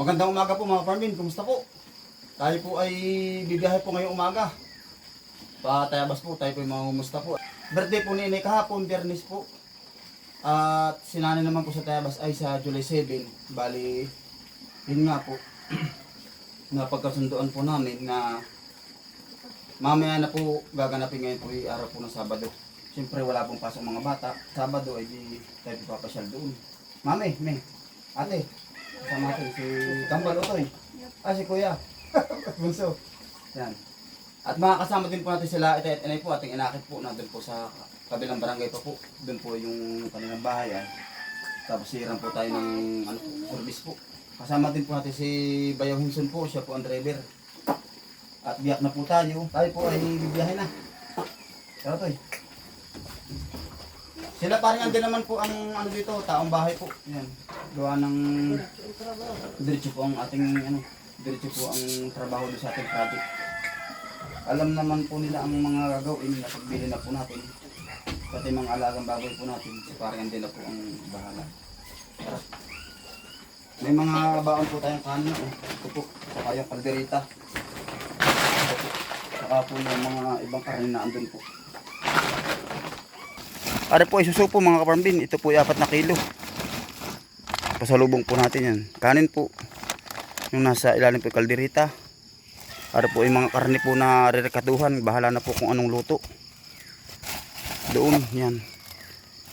Magandang umaga po mga farmin, kumusta po? Tayo po ay bibiyahe po ngayong umaga. Patayabas po, tayo po ay mamumusta po. Birthday po ni Inay kahapon, biyernes po. At sinani naman po sa Tayabas ay sa July 7. Bali, yun nga po. Napagkasunduan po namin na mamaya na po gaganapin ngayon po yung araw po ng Sabado. Siyempre wala pong pasok mga bata. Sabado ay di tayo papasyal doon. Mami, me, ate, Kasama natin si Kambal Otoy. Ah, si Kuya. Bunso. Yan. At makakasama din po natin sila, ito at inay po, ating inakit po na doon po sa kabilang barangay pa po. Doon po yung kanilang bahay. Ay. Tapos siram po tayo ng ano, service po. Kasama din po natin si Bayaw Hinson po, siya po ang driver. At biyak na po tayo. Tayo po ay bibiyahe na. Tara Toy. Sila parang andyan naman po ang ano dito, taong bahay po. Yan. Gawa ng diretso po ang ating ano, diretso po ang trabaho doon sa ating project. Alam naman po nila ang mga gagawin na pagbili na po natin. Pati mga alagang baboy po natin. Si parang andyan na po ang bahala. May mga baon po tayong kanin. Oh. Ito po. Saka yung kalderita. Saka po yung mga ibang kanin na andun po. Are po ay suso po mga kaparambin. Ito po ay 4 na kilo. Pasalubong po natin yan. Kanin po. Yung nasa ilalim po yung kalderita. Are po ay mga karne po na rerekatuhan. Bahala na po kung anong luto. Doon, yan.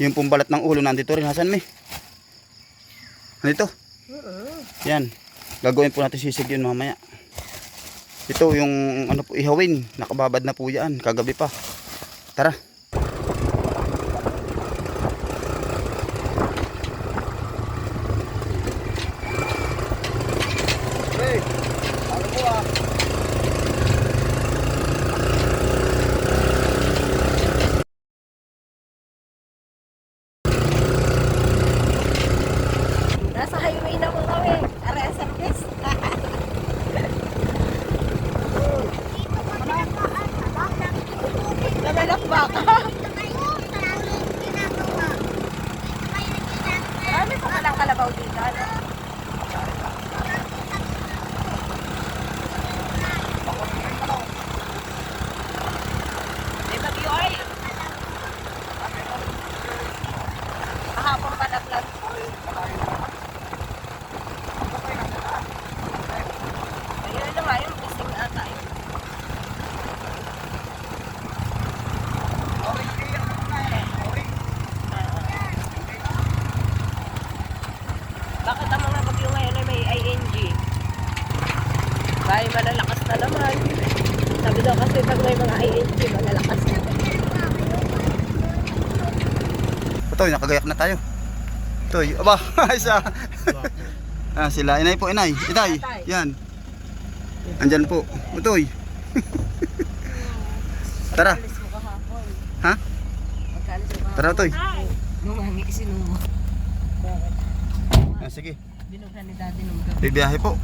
Yung pong balat ng ulo nandito rin. Hasan mi? Nandito? Yan. Gagawin po natin sisig yun mamaya. Ito yung ano po ihawin. Nakababad na po yan. Kagabi pa. Tara. Hey, ano po ah? Nasa highway na po kami. Area service. Namelak baka. Marami pa kalang kalabaw dito. Ano? May bagyo ay. Kahapon pa naglag. Ayun na nga yung gising na tayo. Bakit ang mga bagyo ngayon ay may ING? Dahil malalakas na naman. Sabi daw kasi pag may mga ING, malalakas. Ito, nakagayak na tayo. Ito, aba, isa. ah, sila, inay po, inay. Itay, yan. Andyan po. Utoy. Tara, ha? Tara, Utoy. Numangi sinumo. Ah, sige, Binugan ni daddy nung gabi. bibiyahe po.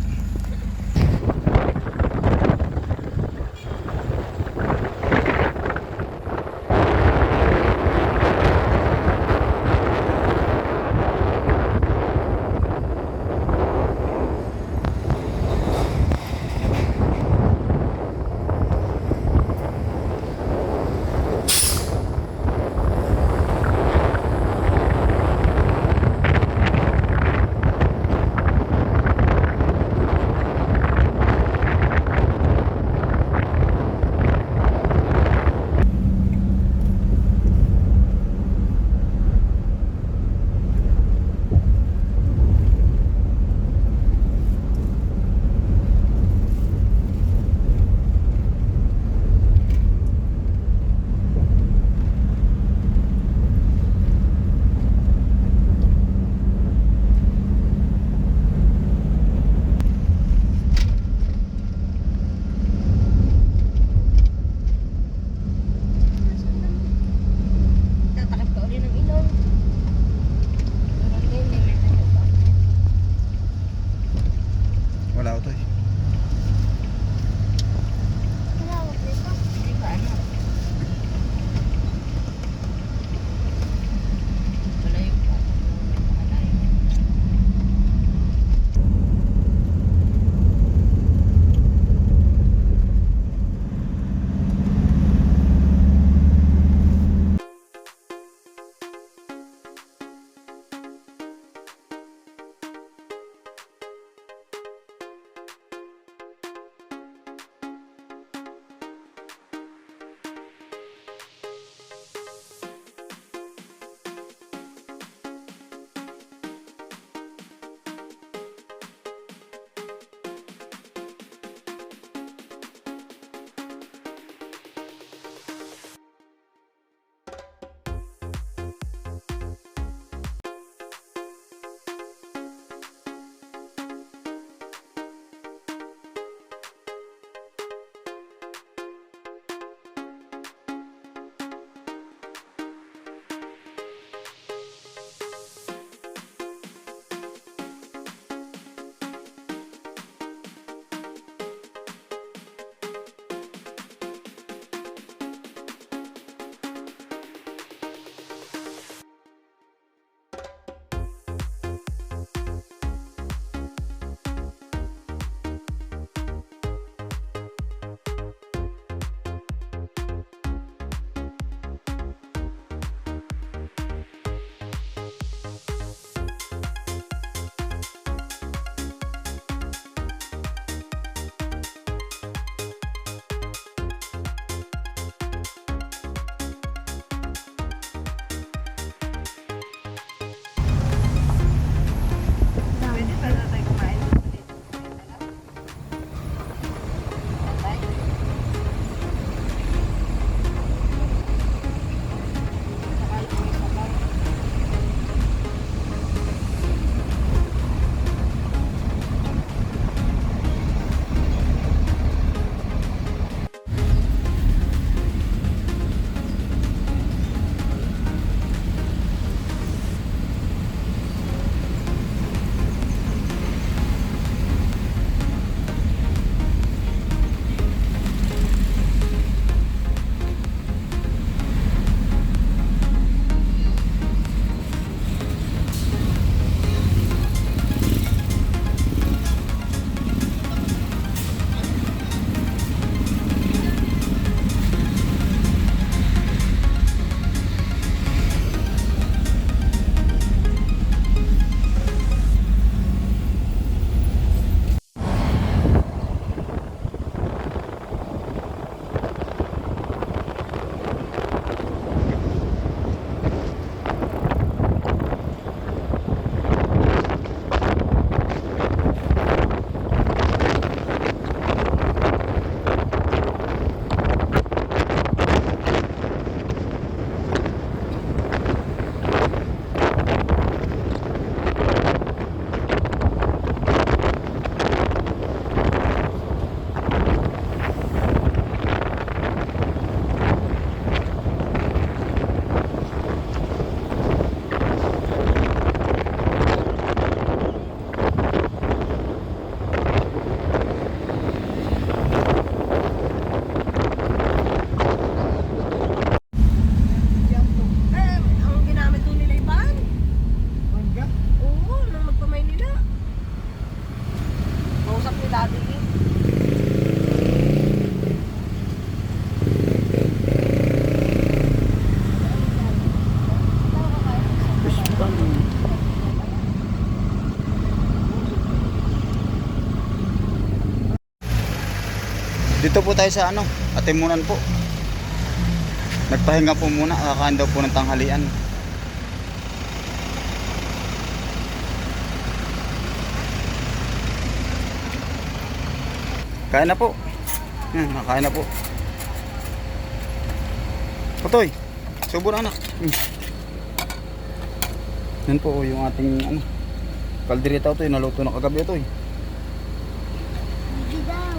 Dito po tayo sa ano, Atimunan po. Nagpahinga po muna, kakain daw po ng tanghalian. Kain na po. Yan, nakain na po. Patoy, subo na anak. Hmm. Yan po yung ating ano, kaldereta ito, naluto na kagabi ito eh. Hindi daw.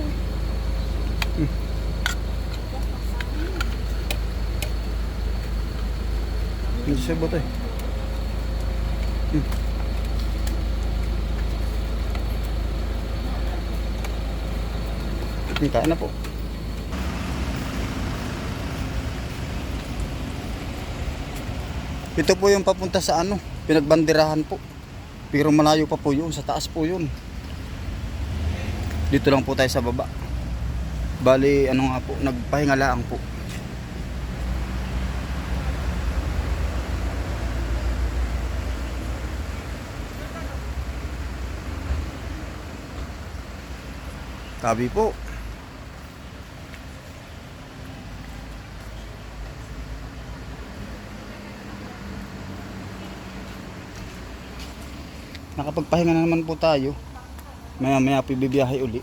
Hindi siya buto eh. Hmm. Kain na po. Ito po yung papunta sa ano, pinagbanderahan po. Pero malayo pa po yun, sa taas po yun. Dito lang po tayo sa baba. Bali, ano nga po, nagpahinga lang po. Tabi po. Nakapagpahinga na naman po tayo. Maya maya po bibiyahe uli.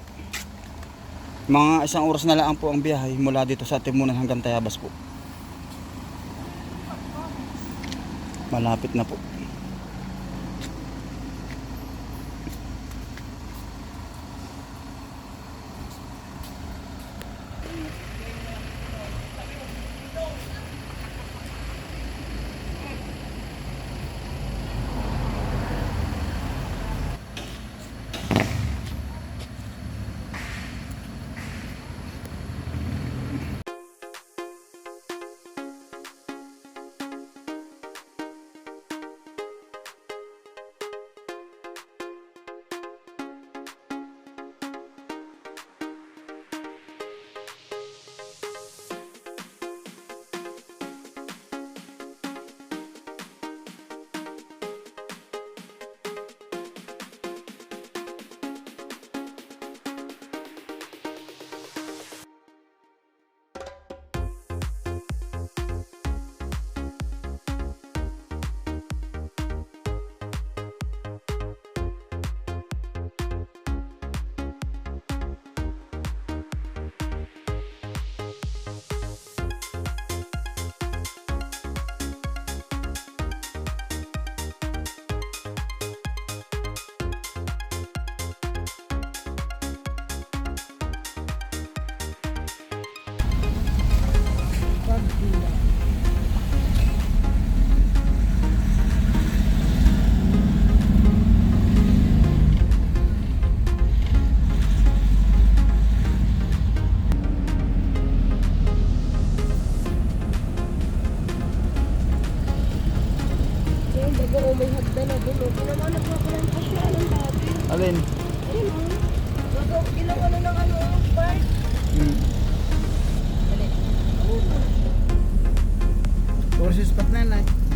Mga isang oras na lang po ang biyahe mula dito sa Timunan hanggang Tayabas po. Malapit na po. Spot na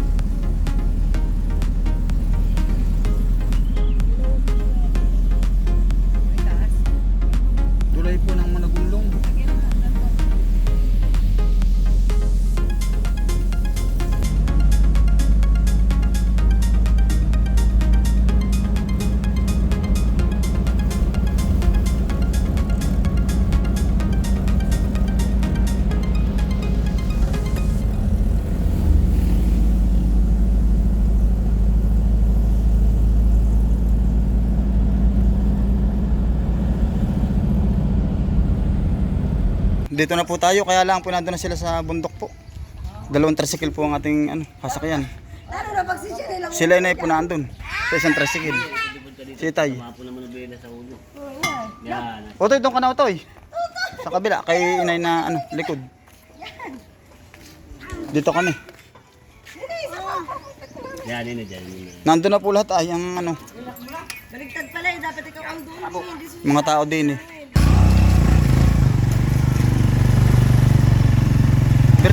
Dito na po tayo, kaya lang po nandun na sila sa bundok po. Dalawang tricycle po ang ating ano, nila. Sila na po nandun. Sa isang tricycle. Si Tay. Yan. Yan. Otoy, doon ka na Otoy. Sa kabila, kay inay na ano, likod. Dito kami. Yan, yun na. Nandun na po lahat ay ang ano, Baligtad pala eh. Dapat ikaw ang. Hindi si mga tao din eh.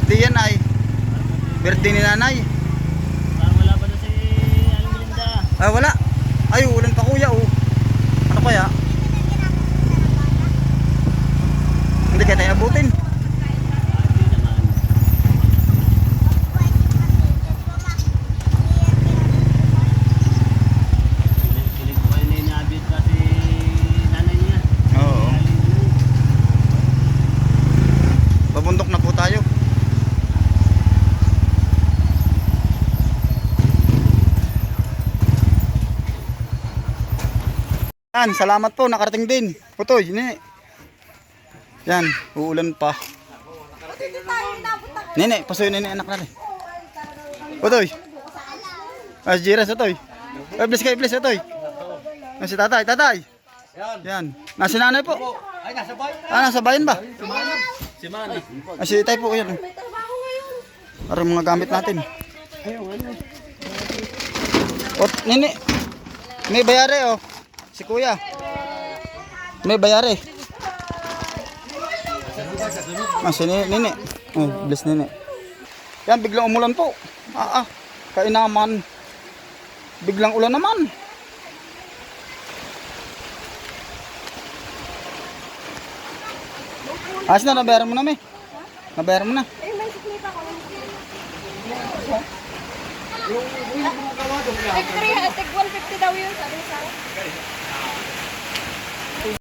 Birthday yan ay. Birthday ni nanay. Parang wala pa na si Aling Belinda. Ay wala. Ay ulan pa kuya oh. Ano kaya? Hindi Yan, salamat po, nakarating din. Putoy, ini. Yan, uulan pa. Nene, pasuyo nene anak natin. Putoy. Ah, Jira sa toy. Ay, bless kayo, bless sa toy. Ah, si tatay, tatay. Yan. Nasa nanay po. Ay, nasa bahay. Ah, nasa bayan ba? Si Manny. Ah, si tay po, yan. Para mga gamit natin. O, nini. May bayari, oh. Si kuya. May bayari. Ah, si nini. Oh, bless nini. Yan, biglang umulan po. Ah, ah. Kainaman. Biglang ulan naman. Ayos na, nabayaran mo na, may. Nabayaran mo na. Eh, may siklita ko. Tig 3, tig 150 daw yun, sabi sa akin.